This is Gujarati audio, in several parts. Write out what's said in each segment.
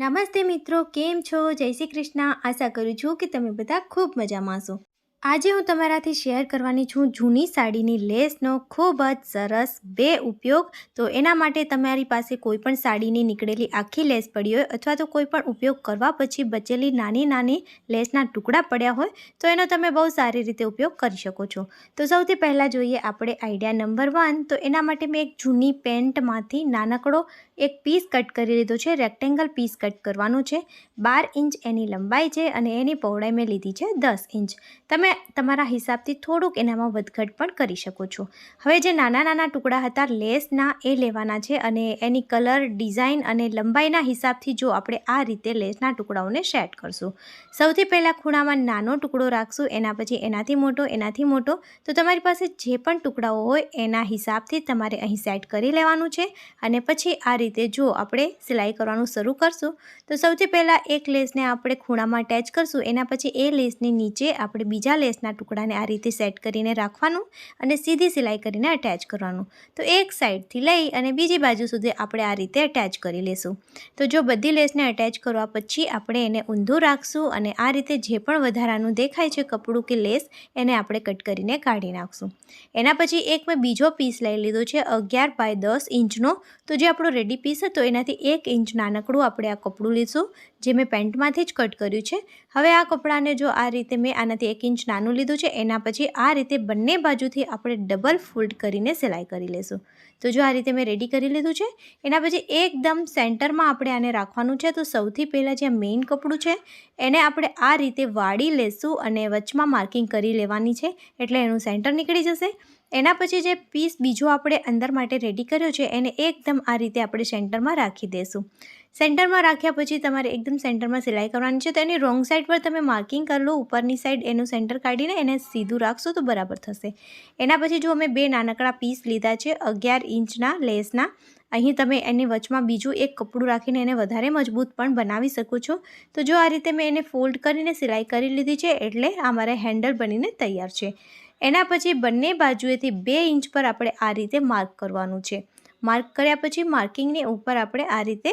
નમસ્તે મિત્રો, કેમ છો? જય શ્રી કૃષ્ણ. આશા કરું છું કે તમે બધા ખૂબ મજામાં છો. આજે હું તમારાથી શેર કરવાની છું જૂની સાડીની લેસનો ખૂબ જ સરસ બે ઉપયોગ. તો એના માટે તમારી પાસે કોઈ પણ સાડીની નીકળેલી આખી લેસ પડી હોય અથવા તો કોઈ પણ ઉપયોગ કરવા પછી બચેલી નાની નાની લેસના ટુકડા પડ્યા હોય, તો એનો તમે બહુ સારી રીતે ઉપયોગ કરી શકો છો. તો સૌથી પહેલાં જોઈએ આપણે આઈડિયા નંબર વન. તો એના માટે મેં એક જૂની પેન્ટમાંથી નાનકડો એક પીસ કટ કરી લીધો છે રેક્ટેંગલ પીસ કટ કરવાનું છે. બાર ઇંચ એની લંબાઈ છે અને એની પહોળાઈ મેં લીધી છે દસ ઇંચ. તમે તમારા હિસાબથી થોડુંક એનામાં વધઘટ પણ કરી શકો છો. હવે જે નાના નાના ટુકડા હતા લેસના એ લેવાના છે અને એની કલર ડિઝાઇન અને લંબાઈના હિસાબથી જો આપણે આ રીતે લેસના ટુકડાઓને સેટ કરશું. સૌથી પહેલાં ખૂણામાં નાનો ટુકડો રાખશું, એના પછી એનાથી મોટો એનાથી મોટો. તો તમારી પાસે જે પણ ટુકડાઓ હોય એના હિસાબથી તમારે અહીં સેટ કરી લેવાનું છે અને પછી આ રીતે જો આપણે સિલાઈ કરવાનું શરૂ કરશું, તો સૌથી પહેલાં એક લેસને આપણે ખૂણામાં અટેચ કરશું. એના પછી એ લેસની નીચે આપણે બીજા લેસના ટુકડાને આ રીતે સેટ કરીને રાખવાનું અને સીધી સિલાઈ કરીને અટેચ કરવાનું. તો એક સાઈડથી લઈ અને બીજી બાજુ સુધી આપણે આ રીતે અટેચ કરી લેશું. તો જો બધી લેસને અટેચ કરવા પછી આપણે એને ઊંધું રાખશું અને આ રીતે જે પણ વધારાનું દેખાય છે કપડું કે લેસ, એને આપણે કટ કરીને કાઢી નાખશું. એના પછી એક મેં બીજો પીસ લઈ લીધો છે અગિયાર બાય દસ ઇંચનો. તો જે આપણો રેડી પીસ હતો એનાથી એક ઇંચ નાનકડું આપણે આ કપડું લઈશું જે મેં પેન્ટમાંથી જ કટ કર્યું છે. હવે આ કપડાને જો આ રીતે મેં આનાથી એક ઇંચ નાનું લીધું છે, એના પછી આ રીતે બંને બાજુથી આપણે ડબલ ફોલ્ડ કરીને સિલાઈ કરી લઈશું તો જો આ રીતે મેં રેડી કરી લીધું છે, એના પછી એકદમ સેન્ટરમાં આપણે આને રાખવાનું છે. તો સૌથી પહેલાં જે મેઇન કપડું છે, એને આપણે આ રીતે વાળી લેશું અને વચમાં માર્કિંગ કરી લેવાની છે, એટલે એનું સેન્ટર નીકળી જશે. એના પછી જે પીસ બીજો આપણે અંદર માટે રેડી કર્યો છે, એને એકદમ આ રીતે આપણે સેન્ટરમાં રાખી દઈશું સેન્ટરમાં રાખ્યા પછી તમારે એકદમ સેન્ટરમાં સિલાઈ કરવાની છે, તો એની રોંગ સાઈડ પર તમે માર્કિંગ કરી લો, ઉપરની સાઈડ એનું સેન્ટર કાઢીને એને સીધું રાખશો તો બરાબર થશે. એના પછી જો અમે બે નાનકડા પીસ લીધા છે, અગિયાર ઇંચના લેસના, અહીં તમે એની વચમાં બીજું એક કપડું રાખીને એને વધારે મજબૂત પણ બનાવી શકો છો. તો જો આ રીતે મેં એને ફોલ્ડ કરીને સિલાઈ કરી લીધી છે, એટલે આ મારે હેન્ડલ બનીને તૈયાર છે. એના પછી બંને બાજુએથી બે ઇંચ પર આપણે આ રીતે માર્ક કરવાનું છે. માર્ક કર્યા પછી માર્કિંગની ઉપર આપણે આ રીતે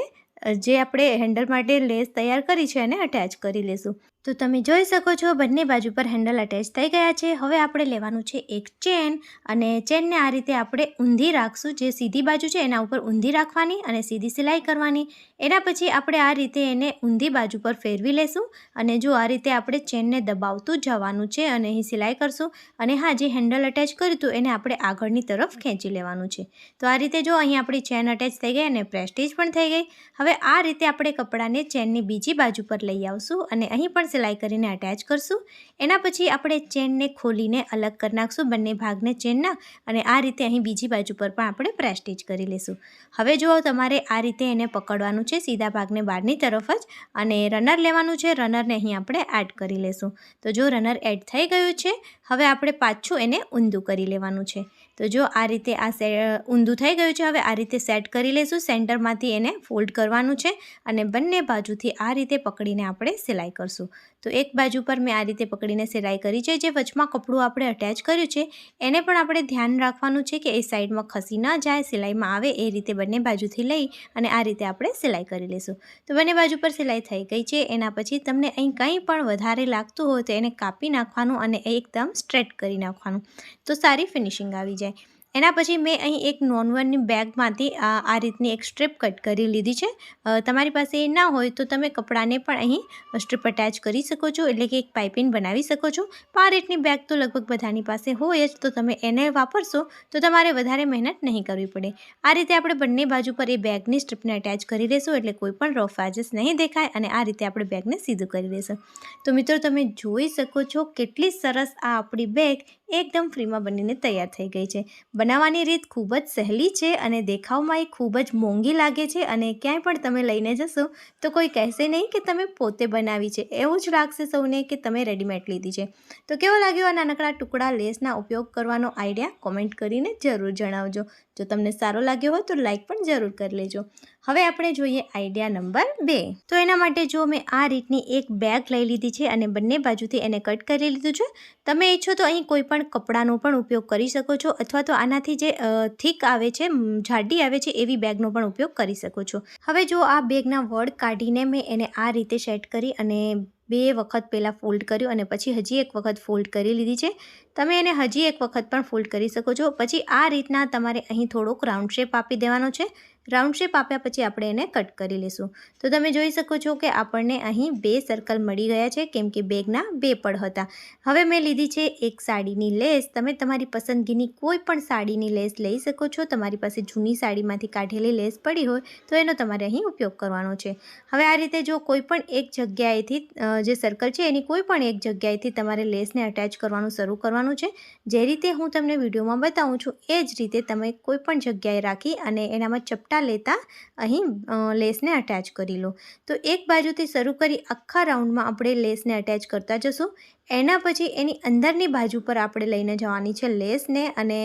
જે આપણે હેન્ડલ માટે લેસ તૈયાર કરી છે એને અટેચ કરી લેશું. તો તમે જોઈ શકો છો બંને બાજુ પર હેન્ડલ અટેચ થઈ ગયા છે. હવે આપણે લેવાનું છે એક ચેન અને ચેનને આ રીતે આપણે ઊંધી રાખશું. જે સીધી બાજુ છે એના ઉપર ઊંધી રાખવાની અને સીધી સિલાઈ કરવાની. એના પછી આપણે આ રીતે એને ઊંધી બાજુ પર ફેરવી લેશું અને જો આ રીતે આપણે ચેનને દબાવતું જવાનું છે અને અહીં સિલાઈ કરશું અને હા, જે હેન્ડલ અટેચ કર્યું હતું એને આપણે આગળની તરફ ખેંચી લેવાનું છે. તો આ રીતે જો અહીં આપણી ચેન અટેચ થઈ ગઈ અને પ્રેસ્ટીજ પણ થઈ ગઈ. હવે આ રીતે આપણે કપડાને ચેનની બીજી બાજુ પર લઈ આવશું અને અહીં પણ સિલાઈ કરીને અટેચ કરશું. એના પછી આપણે ચેનને ખોલીને અલગ કરી નાખશું બંને ભાગને ચેનના અને આ રીતે અહીં બીજી બાજુ પર પણ આપણે પ્રેસ્ટીજ કરી લઈશું હવે જો તમારે આ રીતે એને પકડવાનું છે સીધા ભાગને બહારની તરફ જ અને રનર લેવાનું છે. રનરને અહીં આપણે એડ કરી લેશું. તો જો રનર એડ થઈ ગયું છે, હવે આપણે પાછું એને ઊંધું કરી લેવાનું છે. તો જો આ રીતે આ સે, ઊંધું થઈ ગયું છે, હવે આ રીતે સેટ કરી લઈશું સેન્ટરમાંથી એને ફોલ્ડ કરવાનું છે અને બંને બાજુથી આ રીતે પકડીને આપણે સિલાઈ કરશું. તો એક બાજુ પર મેં આ રીતે પકડીને સિલાઈ કરી છે. જે વચમાં કપડું આપણે અટેચ કર્યું છે, એને પણ આપણે ધ્યાન રાખવાનું છે કે એ સાઈડમાં ખસી ન જાય, સિલાઈમાં આવે, એ રીતે બંને બાજુથી લઈ અને આ રીતે આપણે સિલાઈ કરી લઈશું. તો બંને બાજુ પર સિલાઈ થઈ ગઈ છે. એના પછી તમને અહીં કંઈ પણ વધારે લાગતું હોય તો એને કાપી નાખવાનું અને એકદમ સ્ટ્રેટ કરી નાખવાનું. તો સારી ફિનિશિંગ આવી જાય. એના પછી મેં અહીં એક નોનવનની બેગમાંથી આ રીતની એક સ્ટ્રીપ કટ કરી લીધી છે. તમારી પાસે ના હોય તો તમે કપડાને પણ અહીં સ્ટ્રીપ અટેચ કરી શકો છો, એટલે કે એક પાઇપિંગ બનાવી શકો છો. આ રીતની બેગ તો લગભગ બધાની પાસે હોય જ, તો તમે એને વાપરશો તો તમારે વધારે મહેનત નહીં કરવી પડે. આ રીતે આપણે બંને બાજુ પર એ બેગની સ્ટ્રીપને અટેચ કરી દઈશું એટલે કોઈ પણ રફ એજેસ નહીં દેખાય અને આ રીતે આપણે બેગને સીધું કરી દઈશું તો મિત્રો, તમે જોઈ શકો છો કેટલી સરસ આ આપણી બેગ એકદમ ફ્રીમાં બનીને તૈયાર થઈ ગઈ છે. બનાવવાની રીત ખૂબ જ સહેલી છે અને દેખાવમાં એ ખૂબ જ મોંઘી લાગે છે અને ક્યાંય પણ તમે લઈને જશો તો કોઈ કહેશે નહીં કે તમે પોતે બનાવી છે. એવું જ લાગશે સૌને કે તમે રેડીમેડ લીધી છે. તો કેવો લાગ્યો આ નાનકડા ટુકડા લેસના ઉપયોગ કરવાનો આઈડિયા? કોમેન્ટ કરીને જરૂર જણાવજો. જો તમને સારો લાગ્યો હોય તો લાઇક પણ જરૂર કરી લેજો. હવે આપણે જોઈએ આઈડિયા નંબર બે. તો એના માટે જો મેં આ રીતની એક બેગ લઈ લીધી છે અને બંને બાજુથી એને કટ કરી લીધું છે, તમે ઈચ્છો તો અહીં કોઈ પણ કપડાનો પણ ઉપયોગ કરી શકો છો અથવા તો આનાથી જે થીક આવે છે જાડી આવે છે એવી બેગનો પણ ઉપયોગ કરી શકો છો. હવે જો આ બેગના વડ કાઢીને મેં એને આ રીતે સેટ કરી અને બે વખત પહેલાં ફોલ્ડ કર્યું અને પછી હજી એક વખત ફોલ્ડ કરી લીધી છે, તમે એને હજી એક વખત પણ ફોલ્ડ કરી શકો છો. પછી આ રીતના તમારે અહીં થોડોક રાઉન્ડ શેપ આપી દેવાનો છે. રાઉન્ડ શેપ આપ્યા પછી આપણે એને કટ કરી લઈશું તો તમે જોઈ શકો છો કે આપણને અહીં બે સર્કલ મળી ગયા છે, કેમ કે બેગના બે પડ હતા. હવે મેં લીધી છે એક સાડીની લેસ. તમે તમારી પસંદગીની કોઈ પણ સાડીની લેસ લઈ શકો છો. તમારી પાસે જૂની સાડીમાંથી કાઢેલી લેસ પડી હોય, તો એનો તમારે અહીં ઉપયોગ કરવાનો છે. હવે આ રીતે જો કોઈ પણ એક જગ્યાએથી જે સર્કલ છે, એની કોઈ પણ એક જગ્યાએથી તમારે લેસને અટેચ કરવાનું શરૂ કરવાનું છે. જે રીતે હું તમને વિડીયોમાં બતાવું છું, એ જ રીતે તમે કોઈ પણ જગ્યાએ રાખી અને એનામાં ચપટા લેતા અહીં લેસને અટેચ કરી લો. તો એક બાજુથી શરૂ કરી આખા રાઉન્ડમાં આપણે લેસને અટેચ કરતા જશું. એના પછી એની અંદરની બાજુ પર આપણે લઈને જવાની છે લેસને અને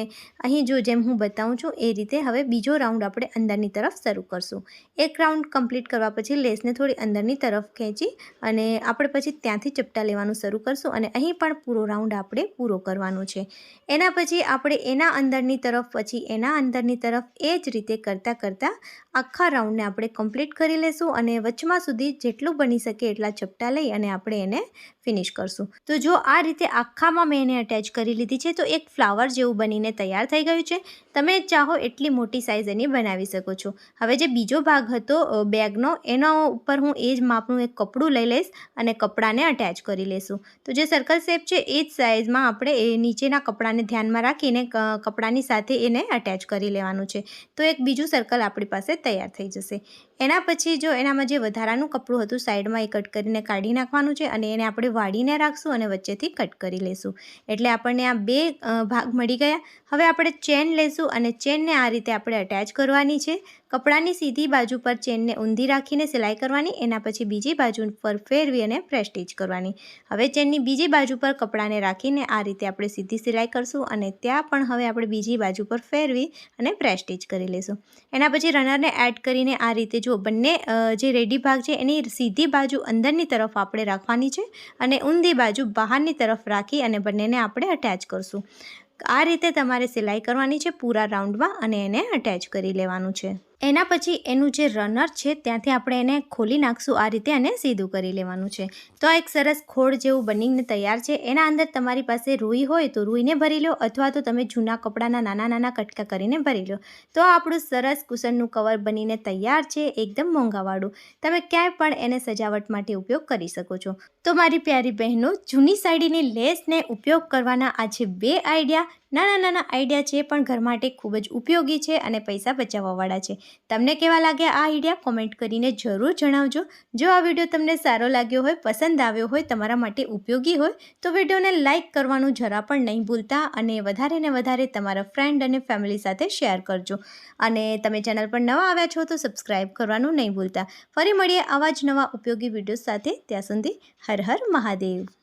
અહીં જો જેમ હું બતાવું છું એ રીતે હવે બીજો રાઉન્ડ આપણે અંદરની તરફ શરૂ કરશું. એક રાઉન્ડ કમ્પ્લીટ કરવા પછી લેસને થોડી અંદરની તરફ ખેંચી અને આપણે પછી ત્યાંથી ચપટા લેવાનું શરૂ કરશું અને અહીં પણ પૂરો રાઉન્ડ આપણે પૂરો કરવાનો છે. એના પછી આપણે એના અંદરની તરફ, પછી એના અંદરની તરફ એ જ રીતે કરતાં કરતાં આખા રાઉન્ડને આપણે કમ્પ્લીટ કરી લેશું અને વચમાં સુધી જેટલું બની શકે એટલા ચપટા લઈ અને આપણે એને ફિનિશ કરશું. તો જો આ રીતે આખામાં મેં એને અટેચ કરી લીધી છે, તો એક ફ્લાવર જેવું બનીને તૈયાર થઈ ગયું છે. તમે ચાહો એટલી મોટી સાઇઝ એની બનાવી શકો છો. હવે જે બીજો ભાગ હતો બેગનો, એનો ઉપર હું એ જ માપનું એક કપડું લઈ લઈશ અને કપડાને અટેચ કરી લઈશું તો જે સર્કલ શેપ છે, એ જ સાઇઝમાં આપણે એ નીચેના કપડાને ધ્યાનમાં રાખીને કપડાની સાથે એને અટેચ કરી લેવાનું છે. તો એક બીજું સર્કલ આપણી પાસે તૈયાર થઈ જશે. એના પછી જો એનામાં જે વધારાનું કપડું હતું, સાઈડમાં એ કટ કરીને કાઢી નાખવાનું છે અને એને આપણે વાળીને રાખશું અને વચ્ચેથી કટ કરી લઈશું એટલે આપણને આ બે ભાગ મળી ગયા. હવે આપણે ચેન લઈશું અને ચેનને આ રીતે આપણે અટેચ કરવાની છે. કપડાની સીધી બાજુ પર ચેનને ઊંધી રાખીને સિલાઈ કરવાની, એના પછી બીજી બાજુ પર ફેરવી અને પ્રેસ્ટીજ કરવાની. હવે ચેનની બીજી બાજુ પર કપડાને રાખીને આ રીતે આપણે સીધી સિલાઈ કરશું અને ત્યાં પણ હવે આપણે બીજી બાજુ પર ફેરવી અને પ્રેસ્ટીજ કરી લઈશું એના પછી રનરને એડ કરીને આ રીતે જો બંને જે રેડી ભાગ છે એની સીધી બાજુ અંદરની તરફ આપણે રાખવાની છે અને ઊંધી બાજુ બહારની તરફ રાખી અને બંનેને આપણે અટેચ કરશું. આ રીતે તમારે સિલાઈ કરવાની છે પૂરા રાઉન્ડમાં અને એને અટેચ કરી લેવાનું છે. એના પછી એનું જે રનર છે, ત્યાંથી આપણે એને ખોલી નાખશું. આ રીતે અને સીધું કરી લેવાનું છે. તો એક સરસ ખોળ જેવું બનીને તૈયાર છે. એના અંદર તમારી પાસે રૂઈ હોય તો રૂઈને ભરી લો, અથવા તો તમે જૂના કપડાના નાના નાના કટકા કરીને ભરી લો. તો આપણું સરસ કુશનનું કવર બનીને તૈયાર છે, એકદમ મોંઘાવાળું. તમે ક્યાંય પણ એને સજાવટ માટે ઉપયોગ કરી શકો છો. તો મારી પ્યારી બહેનો, જૂની સાડીની લેસને ઉપયોગ કરવાના આ છે બે આઈડિયા નાના નાના આઈડિયા છે, પણ ઘર માટે ખૂબ જ ઉપયોગી છે અને પૈસા બચાવવાવાળા છે. તમને કેવા લાગ્યા આ આઈડિયા? કોમેન્ટ કરીને જરૂર જણાવજો. જો આ વીડિયો તમને સારો લાગ્યો હોય, પસંદ આવ્યો હોય, તમારા માટે ઉપયોગી હોય, તો વિડીયોને લાઇક કરવાનું જરા પણ નહીં ભૂલતા અને વધારે ને વધારે તમારા ફ્રેન્ડ અને ફેમિલી સાથે શેર કરજો. અને તમે ચેનલ પર નવા આવ્યા છો, તો સબસ્ક્રાઈબ કરવાનું નહીં ભૂલતા. ફરી મળીએ આવા જ નવા ઉપયોગી વીડિયો સાથે. ત્યાં સુધી હર હર મહાદેવ.